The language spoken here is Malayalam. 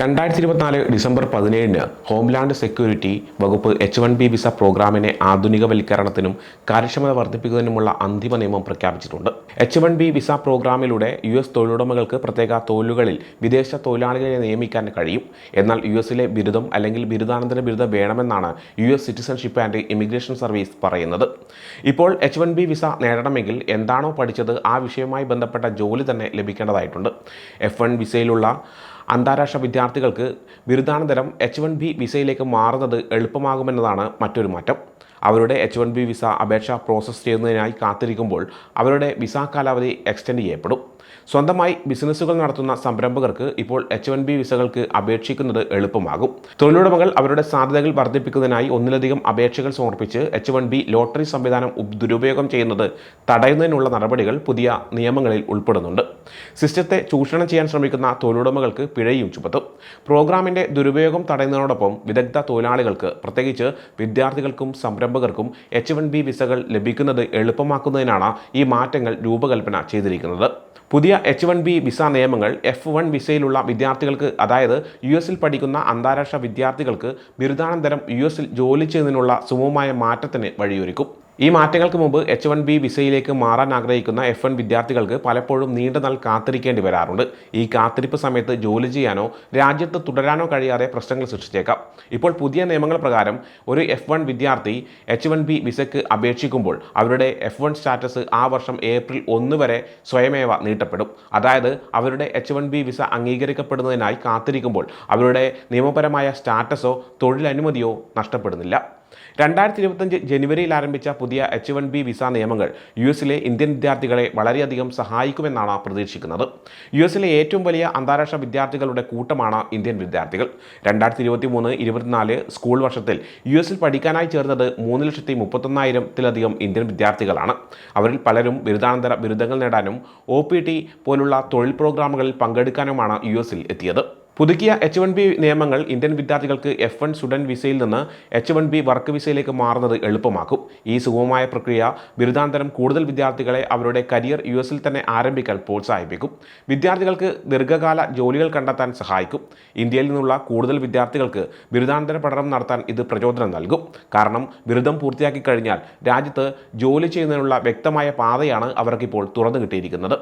രണ്ടായിരത്തി ഇരുപത്തിനാല് ഡിസംബർ പതിനേഴിന് ഹോംലാൻഡ് സെക്യൂരിറ്റി വകുപ്പ് എച്ച് വൺ ബി വിസ പ്രോഗ്രാമിനെ ആധുനികവൽക്കരണത്തിനും കാര്യക്ഷമത വർദ്ധിപ്പിക്കുന്നതിനുമുള്ള അന്തിമ നിയമം പ്രഖ്യാപിച്ചിട്ടുണ്ട്. എച്ച് വൺ ബി വിസ പ്രോഗ്രാമിലൂടെ യു എസ് തൊഴിലുടമകൾക്ക് പ്രത്യേക തൊഴിലുകളിൽ വിദേശ തൊഴിലാളികളെ നിയമിക്കാൻ കഴിയും. എന്നാൽ യു എസിലെ ബിരുദം അല്ലെങ്കിൽ ബിരുദാനന്തര ബിരുദം വേണമെന്നാണ് U S citizenship and immigration service പറയുന്നത്. ഇപ്പോൾ എച്ച് വൺ ബി വിസ നേടണമെങ്കിൽ എന്താണോ പഠിച്ചത് ആ വിഷയവുമായി ബന്ധപ്പെട്ട ജോലി തന്നെ ലഭിക്കേണ്ടതായിട്ടുണ്ട്. എഫ് വൺ വിസയിലുള്ള അന്താരാഷ്ട്ര വിദ്യാർത്ഥികൾക്ക് ബിരുദാനന്തരം എച്ച് വൺ ബി വിസയിലേക്ക് മാറുന്നത് എളുപ്പമാകുമെന്നതാണ് മറ്റൊരു മാറ്റം. അവരുടെ എച്ച് വൺ ബി വിസ അപേക്ഷ പ്രോസസ്സ് ചെയ്യുന്നതിനായി കാത്തിരിക്കുമ്പോൾ അവരുടെ വിസ കാലാവധി എക്സ്റ്റെൻഡ് ചെയ്യപ്പെടും. സ്വന്തമായി ബിസിനസ്സുകൾ നടത്തുന്ന സംരംഭകർക്ക് ഇപ്പോൾ എച്ച് വൺ ബി വിസകൾക്ക് അപേക്ഷിക്കുന്നത് എളുപ്പമാകും. തൊഴിലുടമകൾ അവരുടെ സാധ്യതകൾ വർദ്ധിപ്പിക്കുന്നതിനായി ഒന്നിലധികം അപേക്ഷകൾ സമർപ്പിച്ച് എച്ച് വൺ ബി ലോട്ടറി സംവിധാനം ദുരുപയോഗം ചെയ്യുന്നത് തടയുന്നതിനുള്ള നടപടികൾ പുതിയ നിയമങ്ങളിൽ ഉൾപ്പെടുന്നുണ്ട്. സിസ്റ്റത്തെ ചൂഷണം ചെയ്യാൻ ശ്രമിക്കുന്ന തൊഴിലുടമകൾക്ക് പിഴയും ചുമത്തും. പ്രോഗ്രാമിന്റെ ദുരുപയോഗം തടയുന്നതിനോടൊപ്പം വിദഗ്ധ തൊഴിലാളികൾക്ക് പ്രത്യേകിച്ച് വിദ്യാർത്ഥികൾക്കും സംരംഭകർക്കും എച്ച് വൺ ബി വിസകൾ ലഭിക്കുന്നത് എളുപ്പമാക്കുന്നതിനാണ് ഈ മാറ്റങ്ങൾ രൂപകൽപ്പന ചെയ്തിരിക്കുന്നത്. പുതിയ എച്ച് വൺ ബി വിസ നിയമങ്ങൾ എഫ് വൺ വിസയിലുള്ള വിദ്യാർത്ഥികൾക്ക് അതായത് യു എസിൽ പഠിക്കുന്ന അന്താരാഷ്ട്ര വിദ്യാർത്ഥികൾക്ക് ബിരുദാനന്തരം യു എസിൽ ജോലി ചെയ്യുന്നതിനുള്ള സുഗമമായ മാറ്റത്തിന് വഴിയൊരുക്കും. ഈ മാറ്റങ്ങൾക്ക് മുമ്പ് എച്ച് വൺ ബി വിസയിലേക്ക് മാറാൻ ആഗ്രഹിക്കുന്ന എഫ് എൻ വിദ്യാർത്ഥികൾക്ക് പലപ്പോഴും നീണ്ട നാൾ കാത്തിരിക്കേണ്ടി വരാറുണ്ട്. ഈ കാത്തിരിപ്പ് സമയത്ത് ജോലി ചെയ്യാനോ രാജ്യത്ത് തുടരാനോ കഴിയാതെ പ്രശ്നങ്ങൾ സൃഷ്ടിച്ചേക്കാം. ഇപ്പോൾ പുതിയ നിയമങ്ങൾ പ്രകാരം ഒരു എഫ് വൺ വിദ്യാർത്ഥി എച്ച് വൺ ബി വിസയ്ക്ക് അപേക്ഷിക്കുമ്പോൾ അവരുടെ എഫ് വൺ സ്റ്റാറ്റസ് ആ വർഷം ഏപ്രിൽ ഒന്ന് വരെ സ്വയമേവ നീട്ടപ്പെടും. അതായത് അവരുടെ എച്ച് വൺ ബി വിസ അംഗീകരിക്കപ്പെടുന്നതിനായി കാത്തിരിക്കുമ്പോൾ അവരുടെ നിയമപരമായ സ്റ്റാറ്റസോ തൊഴിലനുമതിയോ നഷ്ടപ്പെടുന്നില്ല. രണ്ടായിരത്തി ഇരുപത്തഞ്ച് ജനുവരിയിൽ ആരംഭിച്ച പുതിയ എച്ച് വൺ ബി വിസ നിയമങ്ങൾ യു എസിലെ ഇന്ത്യൻ വിദ്യാർത്ഥികളെ വളരെയധികം സഹായിക്കുമെന്നാണ് പ്രതീക്ഷിക്കുന്നത്. യു എസിലെ ഏറ്റവും വലിയ അന്താരാഷ്ട്ര വിദ്യാർത്ഥികളുടെ കൂട്ടമാണ് ഇന്ത്യൻ വിദ്യാർത്ഥികൾ. രണ്ടായിരത്തി ഇരുപത്തി മൂന്ന് ഇരുപത്തിനാല് സ്കൂൾ വർഷത്തിൽ യു എസിൽ പഠിക്കാനായി ചേർന്നത് മൂന്ന് ലക്ഷത്തി മുപ്പത്തൊന്നായിരത്തിലധികം ഇന്ത്യൻ വിദ്യാർത്ഥികളാണ്. അവരിൽ പലരും ബിരുദാനന്തര ബിരുദങ്ങൾ നേടാനും ഒ പോലുള്ള തൊഴിൽ പ്രോഗ്രാമുകളിൽ പങ്കെടുക്കാനുമാണ് യു എസിൽ എത്തിയത്. പുതുക്കിയ എച്ച് വൺ ബി നിയമങ്ങൾ ഇന്ത്യൻ വിദ്യാർത്ഥികൾക്ക് എഫ് വൺ സ്റ്റുഡന്റ് വിസയിൽ നിന്ന് എച്ച് വൺ ബി വർക്ക് വിസയിലേക്ക് മാറുന്നത് എളുപ്പമാക്കും. ഈ സുഗമമായ പ്രക്രിയ ബിരുദാന്തരം കൂടുതൽ വിദ്യാർത്ഥികളെ അവരുടെ കരിയർ യു എസിൽ തന്നെ ആരംഭിക്കാൻ പ്രോത്സാഹിപ്പിക്കും. വിദ്യാർത്ഥികൾക്ക് ദീർഘകാല ജോലികൾ കണ്ടെത്താൻ സഹായിക്കും. ഇന്ത്യയിൽ നിന്നുള്ള കൂടുതൽ വിദ്യാർത്ഥികൾക്ക് ബിരുദാന്തര പഠനം നടത്താൻ ഇത് പ്രചോദനം നൽകും. കാരണം ബിരുദം പൂർത്തിയാക്കി കഴിഞ്ഞാൽ രാജ്യത്ത് ജോലി ചെയ്യുന്നതിനുള്ള വ്യക്തമായ പാതയാണ് അവർക്കിപ്പോൾ തുറന്നു കിട്ടിയിരിക്കുന്നത്